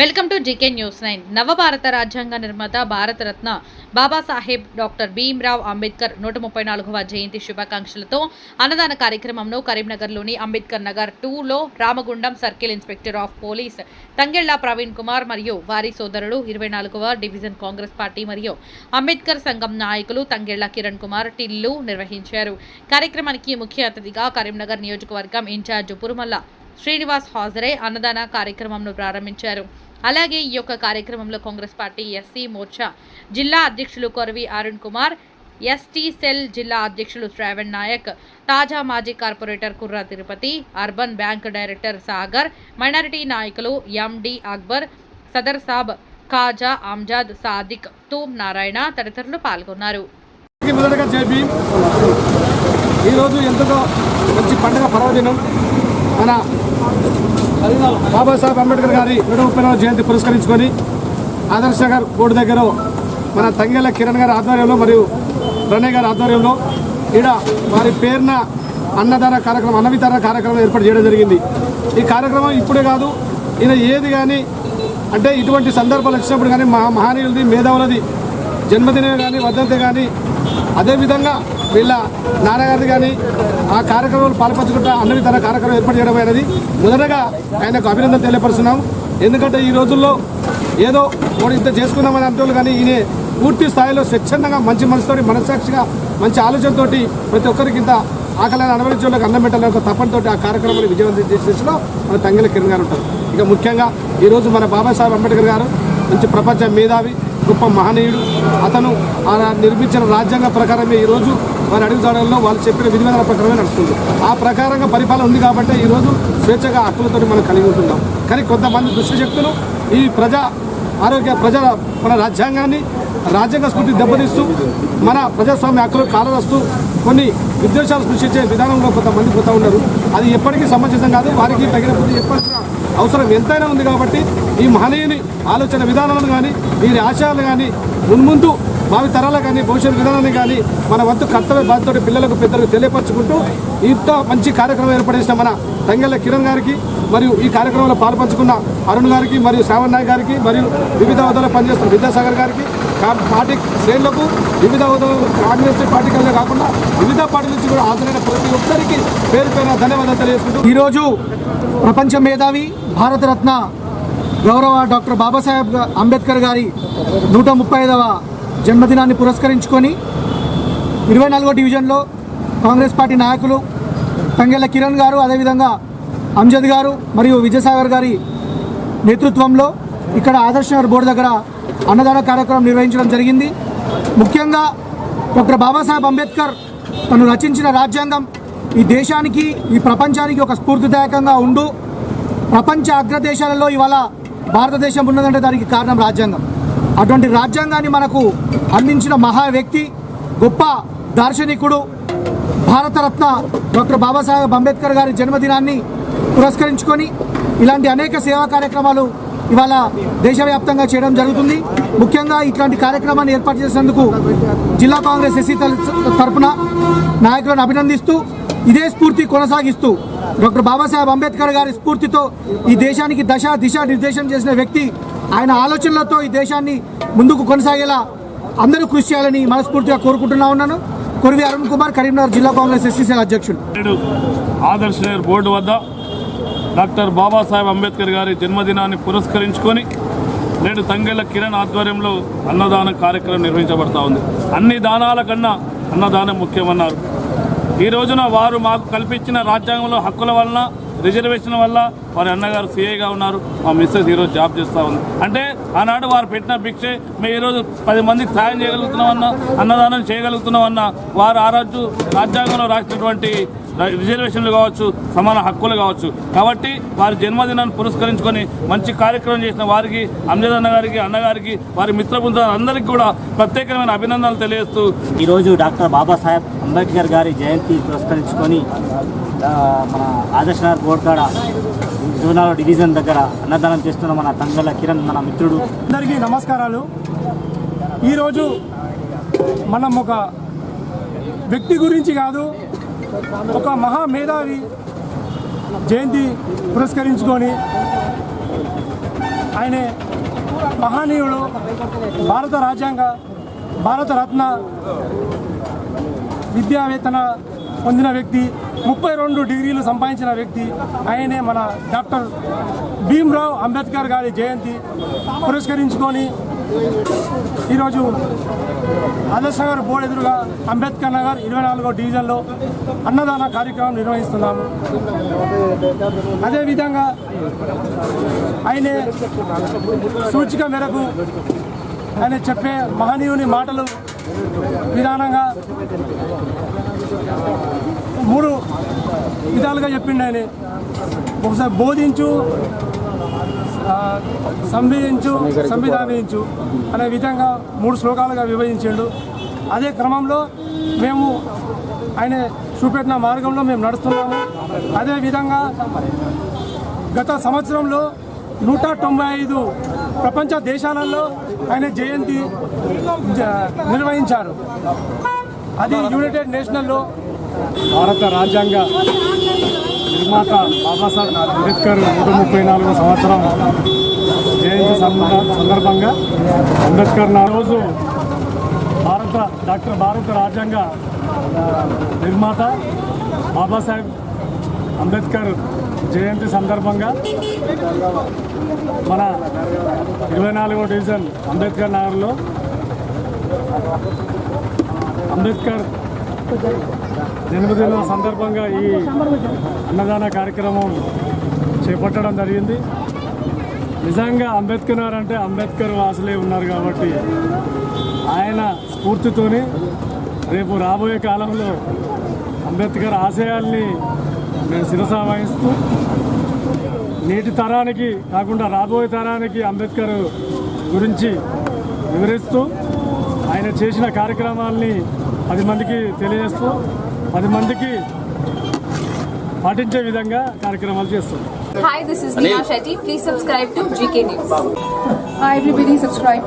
Welcome to GK news nine. నవభారత రాజ్యాంగ నిర్మాత Bharat Ratna Babasaheb doctor Bhimrao Ambedkar నూట ముప్పై నాలుగవ జయంతి శుభాకాంక్షలతో అన్నదాన కార్యక్రమంలో కరీంనగర్లోని అంబేద్కర్ నగర్ టూలో Ramagundam circle inspector of police Tangella Praveen Kumar మరియు వారి సోదరుడు ఇరవై నాలుగవ డివిజన్ కాంగ్రెస్ పార్టీ మరియు అంబేద్కర్ సంఘం నాయకులు తంగెళ్ళ కిరణ్ కుమార్ టిల్లు నిర్వహించారు. కార్యక్రమానికి ముఖ్య అతిథిగా కరీంనగర్ నియోజకవర్గం ఇన్ఛార్జ్ పురుమల్ల శ్రీనివాస్ హాజరై అన్నదాన కార్యక్రమంను ప్రారంభించారు. అలాగే ఈ యొక్క కార్యక్రమంలో కాంగ్రెస్ పార్టీ ఎస్సీ మోర్చా జిల్లా అధ్యక్షులు కొరవి అరుణ్ కుమార్ ఎస్టీ సెల్ జిల్లా అధ్యక్షులు శ్రావణ్ నాయక్ తాజా మాజీ corporator Kurra Tirupati urban bank director Sagar minority నాయకులు ఎండి అక్బర్ సదర్ సాబ్ ఖాజా అమ్జాద్ సాదిక్ తూమ్ నారాయణ తదితరులు పాల్గొన్నారు. ఈరోజు ఎంతగా మంచి పండుగ పర్వదినం. మన బాబాసాహెబ్ అంబేద్కర్ గారి నూట ముప్పై నాలుగు జయంతి పురస్కరించుకొని ఆదర్శ నగర్ బోర్డు దగ్గర మన తంగెళ్ళ కిరణ్ గారి ఆధ్వర్యంలో మరియు ప్రణయ్ గారి ఆధ్వర్యంలో ఈడ వారి పేరున అన్నదాన కార్యక్రమం అన్న వితరణ కార్యక్రమం ఏర్పాటు చేయడం జరిగింది. ఈ కార్యక్రమం ఇప్పుడే కాదు ఈయన ఏది కానీ అంటే ఇటువంటి సందర్భాలు వచ్చినప్పుడు కానీ మా మహనీయులది మేధావులది జన్మదినమే కానీ వర్ధంతి కానీ అదేవిధంగా వీళ్ళ నాన్నగారిది కానీ ఆ కార్యక్రమాలు పాల్పంచుకుంటా అన్నవి తన కార్యక్రమం ఏర్పాటు చేయడం అనేది మొదటగా ఆయనకు అభినందన తెలియపరుస్తున్నాం. ఎందుకంటే ఈ రోజుల్లో ఏదో కూడా ఇంత చేసుకుందామని అంటూ కానీ ఈయన పూర్తి స్థాయిలో స్వచ్ఛందంగా మంచి మనసుతోటి మనస్సాక్షిగా మంచి ఆలోచనతోటి ప్రతి ఒక్కరికి ఇంత ఆకలిని అనుభవించేందుకు అన్నం పెట్టాలని ఒక తప్పనితో ఆ కార్యక్రమాన్ని విజయవంతం చేసేసిలో మన తంగిల కిరణ్ గారు ఉంటారు. ఇక ముఖ్యంగా ఈరోజు మన బాబాసాహెబ్ అంబేద్కర్ గారు మంచి ప్రపంచ మేధావి గొప్ప మహనీయుడు. అతను ఆ నిర్మించిన రాజ్యాంగ ప్రకారమే ఈరోజు వారి అడుగుజాడల్లో వాళ్ళు చెప్పిన విధి విధానాల ప్రకారమే నడుస్తుంది. ఆ ప్రకారంగా పరిపాలన ఉంది కాబట్టి ఈరోజు స్వేచ్ఛగా హక్కులతో మనం కలిగి ఉంటున్నాం. కానీ కొంతమంది దుష్టశక్తులు ఈ ప్రజా ఆరోగ్య ప్రజల మన రాజ్యాంగాన్ని రాజ్యాంగ స్ఫూర్తి దెబ్బతీస్తూ మన ప్రజాస్వామ్య హక్కులు కాలరస్తూ కొన్ని విద్వేషాలు సృష్టించే విధానంలో కొంతమంది పోతూ ఉన్నారు. అది ఎప్పటికీ సమంజసం కాదు. వారికి తగిన ఎప్పటికీ అవసరం ఎంతైనా ఉంది కాబట్టి ఈ మహనీయుని ఆలోచన విధానాలను కానీ వీరి ఆశయాలు కానీ మున్ముందు భావి తరాలు కానీ భవిష్యత్ విధానాన్ని కానీ మన వంతు కర్తవ్య బాధ్యతతో పిల్లలకు పెద్దలకు తెలియపరచుకుంటూ ఇంత మంచి కార్యక్రమం ఏర్పడేసిన మన తంగెళ్ళ కిరణ్ గారికి మరియు ఈ కార్యక్రమంలో పాల్పంచుకున్న అరుణ్ గారికి మరియు శ్రావణ్ నాయక్ గారికి మరియు వివిధ హోదాలో పనిచేస్తున్న విద్యాసాగర్ గారికి పార్టీ శ్రేణులకు వివిధ హోదాలు కాంగ్రెస్ పార్టీ కలిగే కాకుండా వివిధ పార్టీ నుంచి కూడా హాజరైన ప్రతి ఒక్కరికి పేరు పేరున ధన్యవాదాలు తెలియజేసుకుంటూ ఈరోజు ప్రపంచ మేధావి భారతరత్న గౌరవ డాక్టర్ బాబాసాహెబ్ అంబేద్కర్ గారి నూట ముప్పై ఐదవ జన్మదినాన్ని పురస్కరించుకొని ఇరవై నాలుగో డివిజన్లో కాంగ్రెస్ పార్టీ నాయకులు తంగెళ్ళ కిరణ్ గారు అదేవిధంగా అంజద్ గారు మరియు విజయసాగర్ గారి నేతృత్వంలో ఇక్కడ ఆదర్శ నగర్ బోర్డు దగ్గర అన్నదాన కార్యక్రమం నిర్వహించడం జరిగింది. ముఖ్యంగా డాక్టర్ బాబాసాహెబ్ అంబేద్కర్ తను రచించిన రాజ్యాంగం ఈ దేశానికి ఈ ప్రపంచానికి ఒక స్ఫూర్తిదాయకంగా ఉండు. ప్రపంచ అగ్రదేశాలలో ఇవాళ భారతదేశం ఉన్నదంటే దానికి కారణం రాజ్యాంగం. అటువంటి రాజ్యాంగాన్ని మనకు అందించిన మహా వ్యక్తి గొప్ప దార్శనికుడు భారతరత్న డాక్టర్ బాబాసాహెబ్ అంబేద్కర్ గారి జన్మదినాన్ని పురస్కరించుకొని ఇలాంటి అనేక సేవా కార్యక్రమాలు ఇవాళ దేశవ్యాప్తంగా చేయడం జరుగుతుంది. ముఖ్యంగా ఇట్లాంటి కార్యక్రమాన్ని ఏర్పాటు చేసినందుకు జిల్లా కాంగ్రెస్ ఎస్సీ తరపున నాయకులను అభినందిస్తూ ఇదే స్ఫూర్తి కొనసాగిస్తూ డాక్టర్ బాబాసాహెబ్ అంబేద్కర్ గారి స్ఫూర్తితో ఈ దేశానికి దశ దిశ నిర్దేశం చేసిన వ్యక్తి ఆయన ఆలోచనలతో ఈ దేశాన్ని ముందుకు కొనసాగేలా అందరూ కృషి చేయాలని మనస్ఫూర్తిగా కోరుకుంటున్నా ఉన్నాను. కొరివి అరుణ్ కుమార్ కరీంనగర్ జిల్లా కాంగ్రెస్ ఎస్సీసీ అధ్యక్షుడు నేడు ఆదర్శ్ నగర్ బోర్డు వద్ద డాక్టర్ బాబాసాహెబ్ అంబేద్కర్ గారి జన్మదినాన్ని పురస్కరించుకొని నేడు తంగెళ్ళ కిరణ్ ఆధ్వర్యంలో అన్నదాన కార్యక్రమం నిర్వహించబడతా ఉంది. అన్ని దానాల కన్నా అన్నదానం ముఖ్యమన్నారు. ఈ రోజున వారు మాకు కల్పించిన రాజ్యాంగంలో హక్కుల వలన రిజర్వేషన్ వల్ల వారి అన్నగారు సీఏగా ఉన్నారు. మా మిస్సెస్ ఈరోజు జాబ్ చేస్తూ ఉంది. అంటే ఆనాడు వారు పెట్టిన భిక్షే మేము ఈరోజు పది మందికి సాయం చేయగలుగుతున్నామన్నా అన్నదానం చేయగలుగుతున్నామన్నా వారు ఆ రోజు రాజ్యాంగంలో రాసినటువంటి రిజర్వేషన్లు కావచ్చు సమాన హక్కులు కావచ్చు. కాబట్టి వారి జన్మదినాన్ని పురస్కరించుకొని మంచి కార్యక్రమం చేసిన వారికి అంజద్ అన్న గారికి అన్నగారికి వారి మిత్ర అందరికీ కూడా ప్రత్యేకమైన అభినందనలు తెలియజేస్తూ ఈరోజు డాక్టర్ బాబాసాహెబ్ అంబేద్కర్ గారి జయంతి పురస్కరించుకొని మన ఆదర్శనగర్ బోర్డు కాడ జూనాల డివిజన్ దగ్గర అన్నదానం చేస్తున్న మన తంగల కిరణ్ మన మిత్రుడు. అందరికీ నమస్కారాలు. ఈరోజు మనం ఒక వ్యక్తి గురించి కాదు ఒక మహా మేధావి జయంతి పురస్కరించుకొని ఆయన మహనీయుడు భారత రాజ్యాంగ భారతరత్న విద్యావేతన పొందిన వ్యక్తి ముప్పై రెండు డిగ్రీలు సంపాదించిన వ్యక్తి ఆయనే మన డాక్టర్ భీమ్రావ్ అంబేద్కర్ గారి జయంతి పురస్కరించుకొని ఈరోజు ఆదర్శ నగర్ బోర్డు ఎదురుగా అంబేద్కర్ నగర్ ఇరవై నాలుగో డివిజన్లో అన్నదాన కార్యక్రమం నిర్వహిస్తున్నాము. అదేవిధంగా ఆయన సూచిక మేరకు ఆయన చెప్పే మహనీయుని మాటలు విధానంగా మూడు విధాలుగా చెప్పిండు ఆయన. ఒకసారి బోధించు సంవిధించు సంవిధానించు అనే విధంగా మూడు శ్లోకాలుగా విభజించాడు. అదే క్రమంలో మేము ఆయన చూపెట్టిన మార్గంలో మేము నడుస్తున్నాము. అదేవిధంగా గత సంవత్సరంలో నూట తొంభై ఐదు ప్రపంచ దేశాలలో ఆయన జయంతి జ- నిర్వహించారు. అది యునైటెడ్ నేషనల్లో భారత రాజ్యాంగ నిర్మాత బాబాసాహెబ్ అంబేద్కర్ నూట ముప్పై నాలుగో సంవత్సరం జయంతి సందర్భంగా అంబేద్కర్ నా రోజు భారత డాక్టర్ భారత రాజ్యాంగ నిర్మాత బాబాసాహెబ్ అంబేద్కర్ జయంతి సందర్భంగా మన ఇరవై నాలుగో డివిజన్ అంబేద్కర్ నగర్లో అంబేద్కర్ జన్మదిన సందర్భంగా ఈ అన్నదాన కార్యక్రమం చేపట్టడం జరిగింది. నిజంగా అంబేద్కర్ అంటే అంబేద్కర్ వాసులే ఉన్నారు కాబట్టి ఆయన స్ఫూర్తితోని రేపు రాబోయే కాలంలో అంబేద్కర్ ఆశయాల్ని మేము శిరస వహిస్తూ నేటి తరానికి కాకుండా రాబోయే తరానికి అంబేద్కర్ గురించి వివరిస్తూ ఆయన చేసిన కార్యక్రమాల్ని పది మందికి తెలియజేస్తూ పది మందికి పాటించే విధంగా కార్యక్రమాలు చేస్తాం. Hi this is Nia Shetty please subscribe to GK news hi everybody subscribe